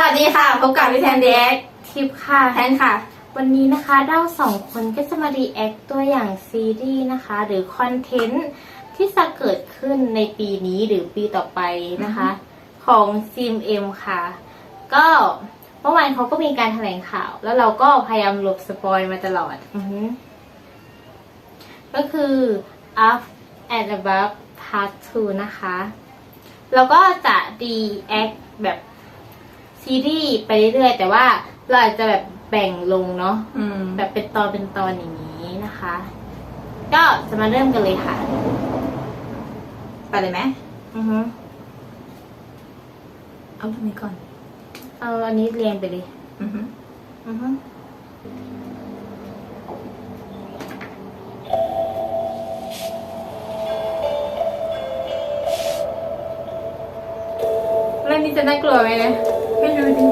วัสดีค่ะพบกับพี่แทนเด็กทิปค่ะ แทนค่ะ วันนี้นะคะเราสองคนก็จะมารีแอคตัวอย่างซีรีส์นะคะ หรือคอนเทนต์ที่จะเกิดขึ้นในปีนี้หรือปีต่อไปนะคะ ของ CMM ค่ะ ก็เมื่อวานเขาก็มีการแถลงข่าว แล้วเราก็พยายามหลบสปอยมาตลอดอือฮึก็คือ up and above part 2 นะคะ แล้วก็จะ react แบบ ซีรีส์ไปเรื่อยๆแต่ว่าเราอาจจะแบบแบ่งลงเนาะอืม แบบเป็นตอนเป็นตอนอย่างนี้นะคะ ก็จะมาเริ่มกันเลยค่ะ ไปเลยไหมอือฮึเอาตรงนี้ก่อน เอาอันนี้เรียงไปเลย อือฮึอือฮึเรื่องนี้จะน่ากลัวไหมนะ ไม่รู้ดิ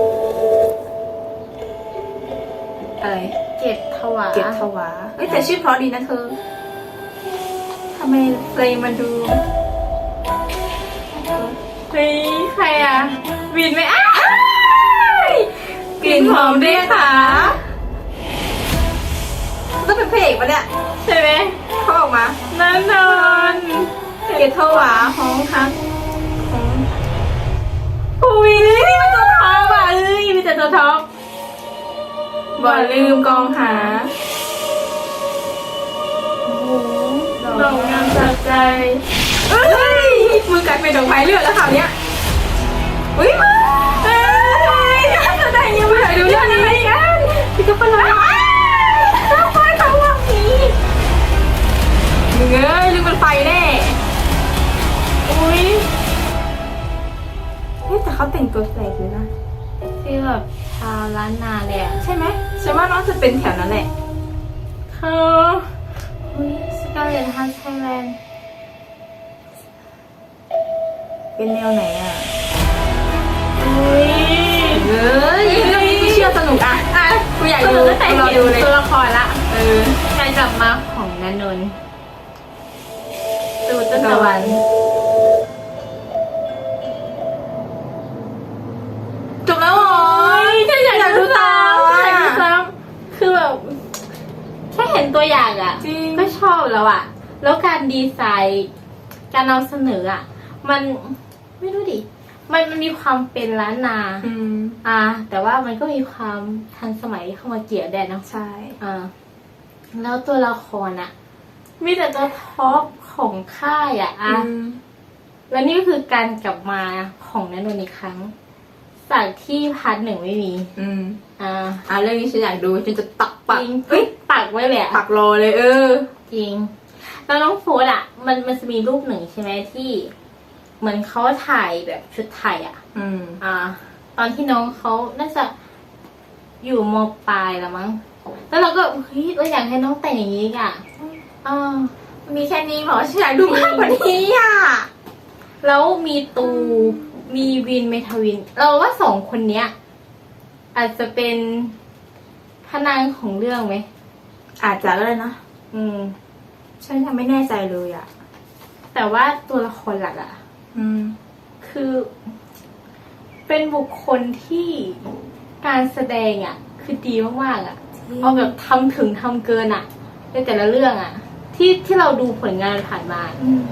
อะไรเกตถวาเก็บถวาเอ้ยแต่ชื่อเพราะดีนะเธอทำไมเพลงมันดูเฮ้ยใครอะวินไหมอ้ายกลิ่นหอมด้วยค่ะต้องเป็นพระเอกปะเนี่ยใช่ไหมเขาออกมานันนนเก็บถวาห้องครับอุ้ยนี่มันตัวท็อปอะเอ้ยมีแตัวท็อปบ่ลืมกองหาโอ้โหดอกงามจากใจเอ้ยมือกลายเป็นดอกไม้เลือดแล้วคราวเนี้ยอุ้ยมาเอ้ยน่าจะได้ยังไม่เคยดูเรื่องนี้เลยกันพี่ก็เป็นไรน้ำไฟเขาว่ามีมึงเอ้ยลืมเป็นไฟแน่อุ้ยเฮ้ยแต่เขาแต่งตัวแปลกเลยนะ ฟีลแบบชาวล้านนาเลยอะใช่ไหมฉันว่าน้องจะเป็นแถวนั้นแหละเธออุ้ยสกาเลตฮันไทยแลนด์เป็นแนวไหนอะอุ้ยเอ้ยเรื่องนี้กูเชื่อสนุกอะอะกูอยากก็ดูตั้งแต่กูรอเห็นดูเลยตัวละครละเออการกลับมาของนันนนท์ตูต้นตะวัน ตัวอย่างอะจริง ก็ชอบแล้วอะ แล้วการดีไซน์การนำเสนออะ มันไม่รู้ดิมันมันมีความเป็นล้านนา อืมอ่า แต่ว่ามันก็มีความทันสมัยเข้ามาเกี่ยวแดนเนาะใช่ อ่าแล้วตัวละครอะมีแต่ตัวท็อปของค่ายอะ อือะมแล้วนี่ก็คือการกลับมาของนันนนท์อีกครั้งจากที่พาร์ทหนึ่งไม่มี อืม อ่า อะเรื่องนี้ฉันอยากดูฉันจะตักปักจริง เอ้ยปัก ไว้เลยอะปักรอเลย เออ จริง แล้วน้องโฟร์อะมันมันจะมีรูปหนึ่งใช่ไหมที่ เหมือนเขาถ่ายแบบชุดไทยอะอืม อ่า ตอนที่น้องเขาน่าจะอยู่มปลายแล้วมั้ง แล้วเราก็เฮ้ยเราอยากให้น้องแต่งอย่างนี้อีกอะอ่ามีแค่นี้เหรอฉันอยากดูมากกว่านี้อะ แล้วมีตูมีวินเมทาวิน เราว่าสองคนเนี้ย อาจจะเป็นพระนางของเรื่องไหม อาจจะก็ได้นะ อืม ฉันยังไม่แน่ใจเลยอะแต่ว่าตัวละครหลักอะอืม คือ เป็นบุคคลที่การแสดงอะคือดีมากๆอะจริงเอาแบบทำถึงทำเกินอะในแต่ละเรื่องอะที่ที่เราดูผลงานผ่านมา อืม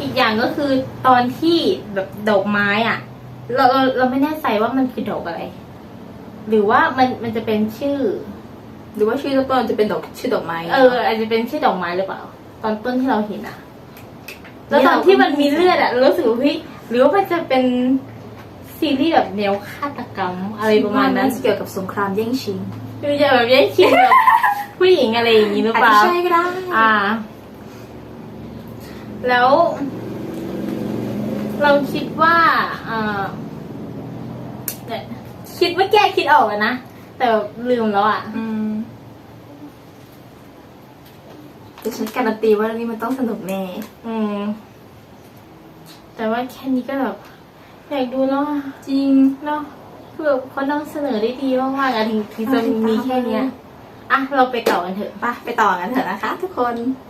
อีกอย่างก็คือตอนที่แบบดอกไม้อะเราเราเราไม่แน่ใจว่ามันคือดอกอะไร หรือว่ามันมันจะเป็นชื่อ หรือว่าชื่อต้นจะเป็นดอกชื่อดอกไม้เออ อาจจะเป็นชื่อดอกไม้หรือเปล่า ตอนต้นที่เราเห็นอะแล้วตอนที่มันมีเลือดอะเรารู้สึกว่าเฮ้ยหรือว่ามันจะเป็นซีรีส์แบบแนวฆาตกรรมอะไรประมาณนั้นเกี่ยวกับสงครามแย่งชิงคือจะแบบแย่งชิงแบบผู้หญิงอะไรอย่างนี้หรืออาจเปจะล่าใช่ก็ได้อ่า แล้ว เราคิดว่าอ่าเนี่ย คิดว่าแก้คิดออกอะนะ แต่แบบลืมแล้วอะอืมแต่ฉันการันตีว่าเรื่องนี้มันต้องสนุกแน่ อืม แต่ว่าแค่นี้ก็แบบอยากดูแล้วอะจริง เนาะคือแบบเขานำเสนอได้ดีมากๆอะถึงถึงจะมีแค่เนี้ยอะเราไปต่อกันเถอะ ไปไปต่อกันเถอะนะคะทุกคนไ